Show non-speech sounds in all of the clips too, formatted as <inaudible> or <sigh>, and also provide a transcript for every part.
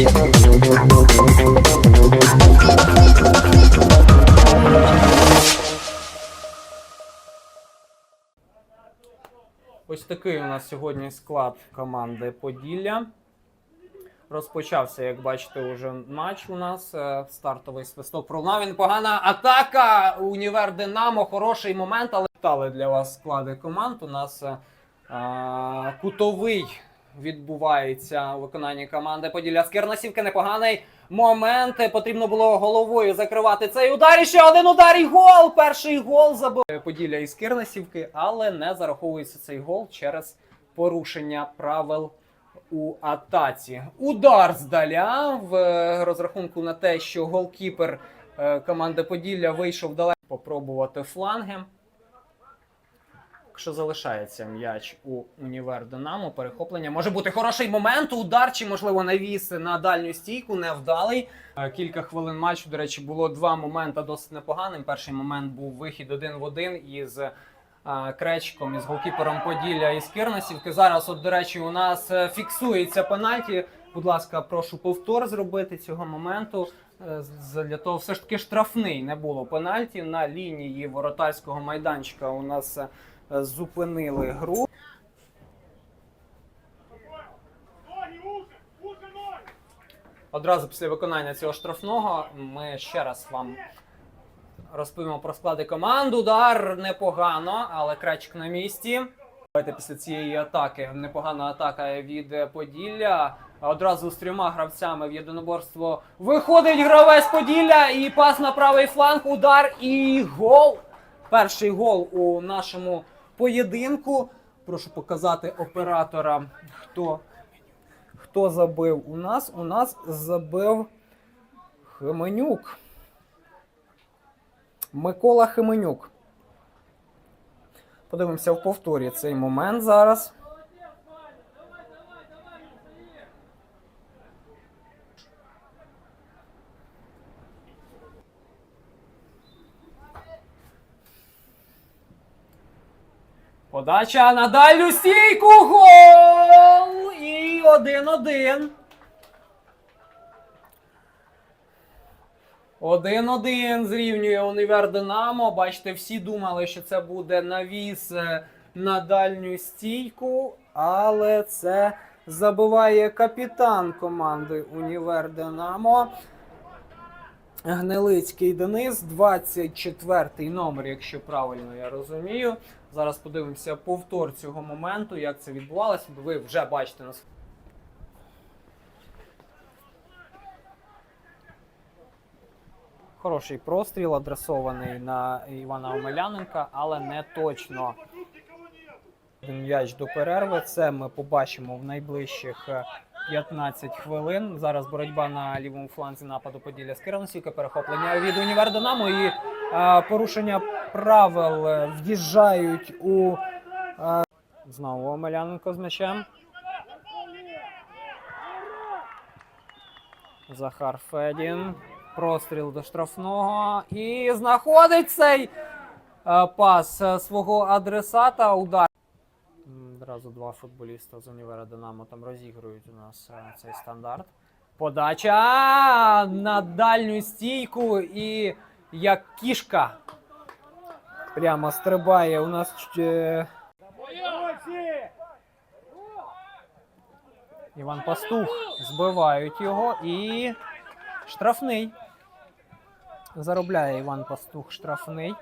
Ось такий у нас сьогодні склад команди Поділля. Розпочався, як бачите, уже матч у нас. Е, Стартовий свисток пролунав. Він погана атака. Універ Динамо. Хороший момент, але Читали для вас склади команд. У нас е, е, кутовий відбувається у виконанні команди Поділля. З Керносівки непоганий момент. Потрібно було головою закривати цей удар. І ще один удар і гол. Перший гол забив Поділля із Кирнесівки, але не зараховується цей гол через порушення правил у атаці. Удар здаля в е, розрахунку на те, що голкіпер е, команди Поділля вийшов далеко попробувати фланги. Якщо залишається м'яч у універ Динамо, перехоплення може бути хороший момент. Удар чи можливо навіс на дальню стійку, невдалий. Е, Кілька хвилин матчу. До речі, було два моменти досить непоганим. Перший момент був вихід один в один із е, Кречком із голкіпером Поділля із Кирнасівки. Зараз, от, до речі, у нас е, фіксується пенальті. Будь ласка, прошу повтор зробити цього моменту. Для того все ж таки штрафний не було пенальті. На лінії воротарського майданчика у нас зупинили гру. Одразу після виконання цього штрафного ми ще раз вам розповімо про склади команд. Удар непогано, але крачик на місці. Давайте після цієї атаки непогана атака від е, Поділля. Одразу з трьома гравцями в єдиноборство виходить гравець Поділля і пас на правий фланг, удар і гол. Перший гол у нашому поєдинку. Прошу показати оператора, хто, хто забив у нас. У нас забив Хименюк. Микола Хименюк. Подивимося в повторі цей момент зараз. Подача на дальню стійку. Гол! І 1-1. 1-1 зрівнює Універ Динамо. Бачите, всі думали, що це буде навіс е, на дальню стійку, але це забиває капітан команди Універ Динамо. Гнилицький Денис, 24-й номер, якщо правильно я розумію. Зараз подивимося повтор цього моменту, як це відбувалося. Ви вже бачите на Хороший простріл, адресований на Івана Омеляненка, але не точно. М'яч до перерви. Це ми побачимо в найближчих е, 15 хвилин. Зараз боротьба на лівому фланзі нападу Поділля з Кираносівки, перехоплення від Універ Динамо і е, порушення правил е, в'їжджають у е, знову Омеляненко з м'ячем. Захар Федін. Простріл до штрафного. І знаходить цей е, пас свого адресата. Удар. Одразу два футболіста з універа Динамо там розігрують у нас е, цей стандарт. Подача на дальню стійку і як кішка. Прямо стрибає у нас. Іван Пастух збивають його і штрафний. Заробляє Іван Пастух штрафний.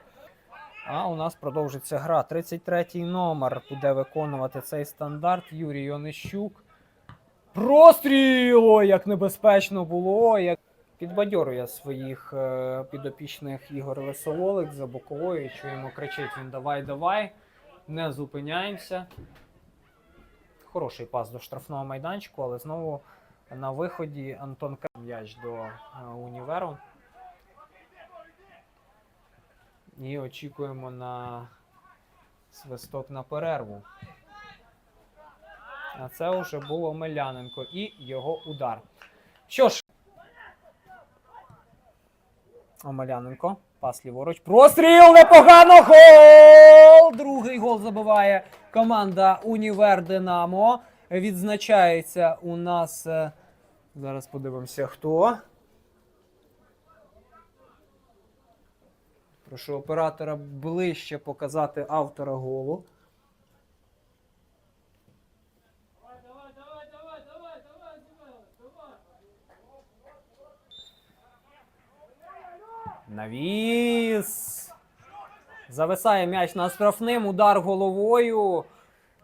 А у нас продовжиться гра. 33-й номер буде виконувати цей стандарт. Юрій Онищук. Простріл! Як небезпечно було! Як підбадьорює своїх е, підопічних Ігор Весололик за боковою. Чуємо, кричить він давай, давай. Не зупиняємося. Хороший пас до штрафного майданчику, але знову на виході Антон. М'яч до е, універу. І очікуємо на свисток на перерву. А це вже був Омеляненко і його удар. Що ж, Омеляненко, пас ліворуч. Простріл непогано! Гол! Другий гол забиває команда Універ Динамо. Відзначається у нас е, Зараз подивимося, хто. Прошу оператора ближче показати автора голу. Навіс. Зависає м'яч на штрафним. Удар головою.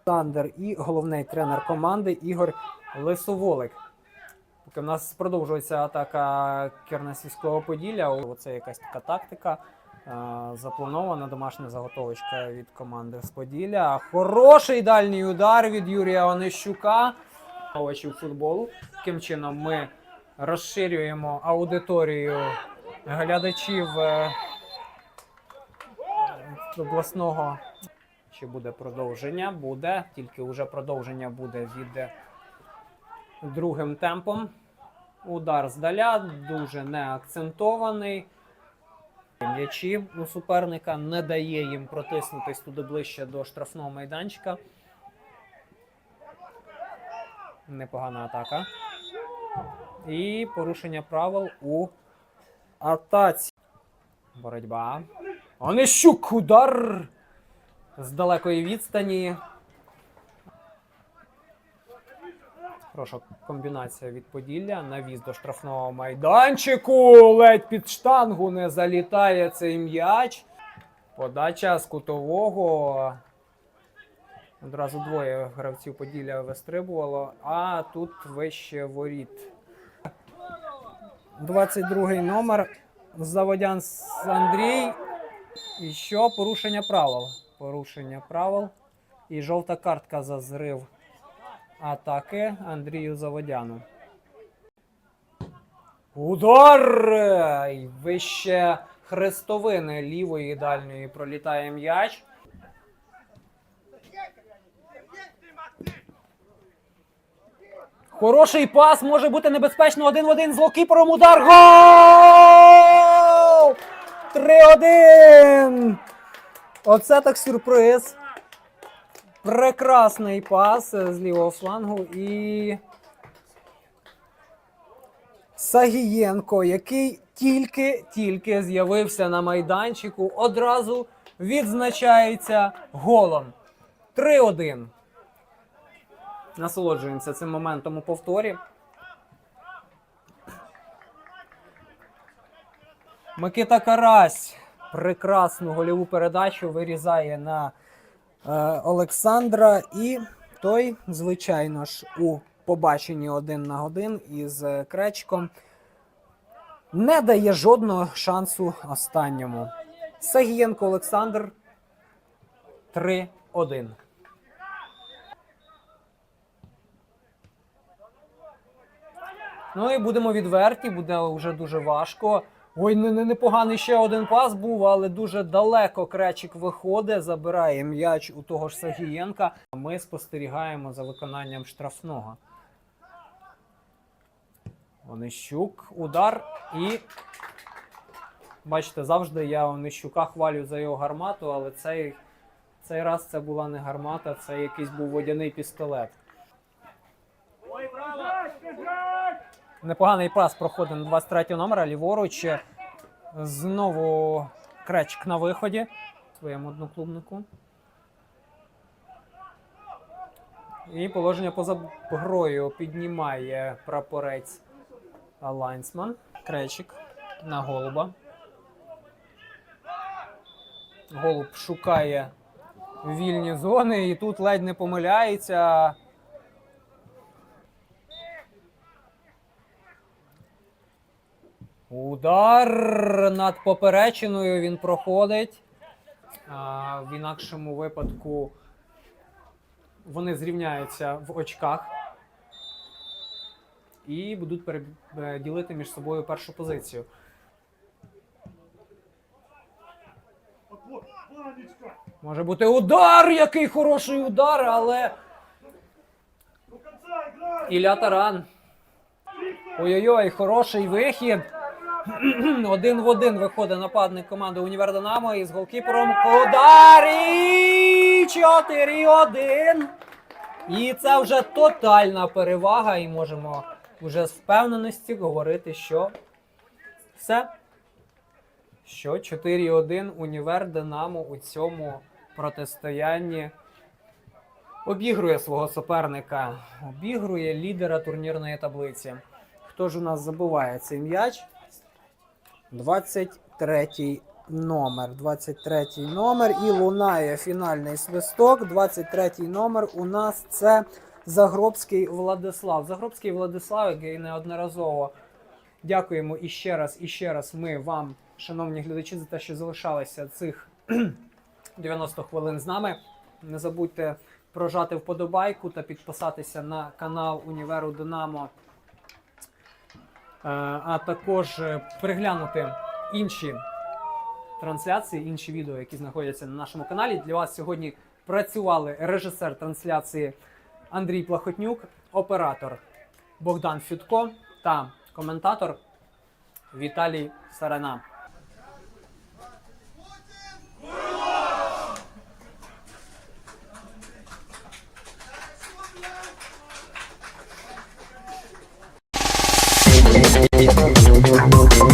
Сандер і головний тренер команди Ігор Лисоволик. Поки в нас продовжується атака Кернесівського Поділля. Оце якась така тактика. Е, Запланована домашня заготовочка від команди з Поділля. Хороший дальній удар від Юрія Онищука. Очів футболу. Таким чином ми розширюємо аудиторію глядачів е, обласного. Чи буде продовження? Буде, тільки вже продовження буде від другим темпом. Удар здаля, дуже неакцентований. М'ячі у суперника не дає їм протиснутись туди ближче до штрафного майданчика. Непогана атака. І порушення правил у атаці. Боротьба. Онищук удар з далекої відстані. Хороша комбінація від Поділля. Навіз до штрафного майданчику. Ледь під штангу не залітає цей м'яч. Подача з кутового. Одразу двоє гравців Поділля вистрибувало, а тут вище воріт. 22-й номер. Заводян Андрій. І що? Порушення правил. Порушення правил. І жовта картка за зрив атаки Андрію Заводяну. Удар! Вище хрестовини лівої дальньої пролітає м'яч. Хороший пас може бути небезпечно один в один з локіпером. Удар. Гол! 3-1! Оце так сюрприз. Прекрасний пас з лівого флангу і. Сагієнко, який тільки-тільки з'явився на майданчику, одразу відзначається голом. 3-1. Насолоджуємося цим моментом у повторі. Микита Карась прекрасну гольову передачу вирізає на Олександра. І той, звичайно ж, у побаченні один на один із е, Кречком не дає жодного шансу останньому. Сагієнко Олександр 3-1. Ну і будемо відверті, буде вже дуже важко. Ой, не, не, непоганий ще один пас був, але дуже далеко кречик виходить, забирає м'яч у того ж Сагієнка. Ми спостерігаємо за виконанням штрафного. Онищук, удар і. Бачите, завжди я Онищука хвалю за його гармату, але цей, цей раз це була не гармата, це якийсь був водяний пістолет. Непоганий пас проходить на 23 номера, ліворуч. Знову кречк на виході своєму одноклубнику. І положення поза грою піднімає прапорець Лайнсман. Кречик на голуба. Голуб шукає вільні зони і тут ледь не помиляється. Удар над поперечиною він проходить. А, в інакшому випадку вони зрівняються в очках і будуть пере- е, між собою першу позицію. Може бути удар! Який хороший удар, але. Ілля Таран. Ой-ой-ой, хороший вихід. <clears throat> один в один виходить нападник команди Універ Динамо із голкіпером удар 4-1. І це вже тотальна перевага, і можемо вже з впевненості говорити, що все. Що 4-1 універ Динамо у цьому протистоянні обігрує свого суперника, обігрує лідера турнірної таблиці. Хто ж у нас забуває цей м'яч? 23 номер. 23 номер і лунає фінальний свисток. 23 номер у нас це Загробський Владислав. Загробський Владислав, який неодноразово дякуємо іще раз, і ще раз ми вам, шановні глядачі, за те, що залишалися цих <clears throat> 90 хвилин з нами. Не забудьте прожати вподобайку та підписатися на канал Універу Динамо. Е, а також е, переглянути інші трансляції, інші відео, які знаходяться на нашому каналі. Для вас сьогодні працювали режисер трансляції Андрій Плахотнюк, оператор Богдан Фютко та коментатор Віталій Сарана. Thank you.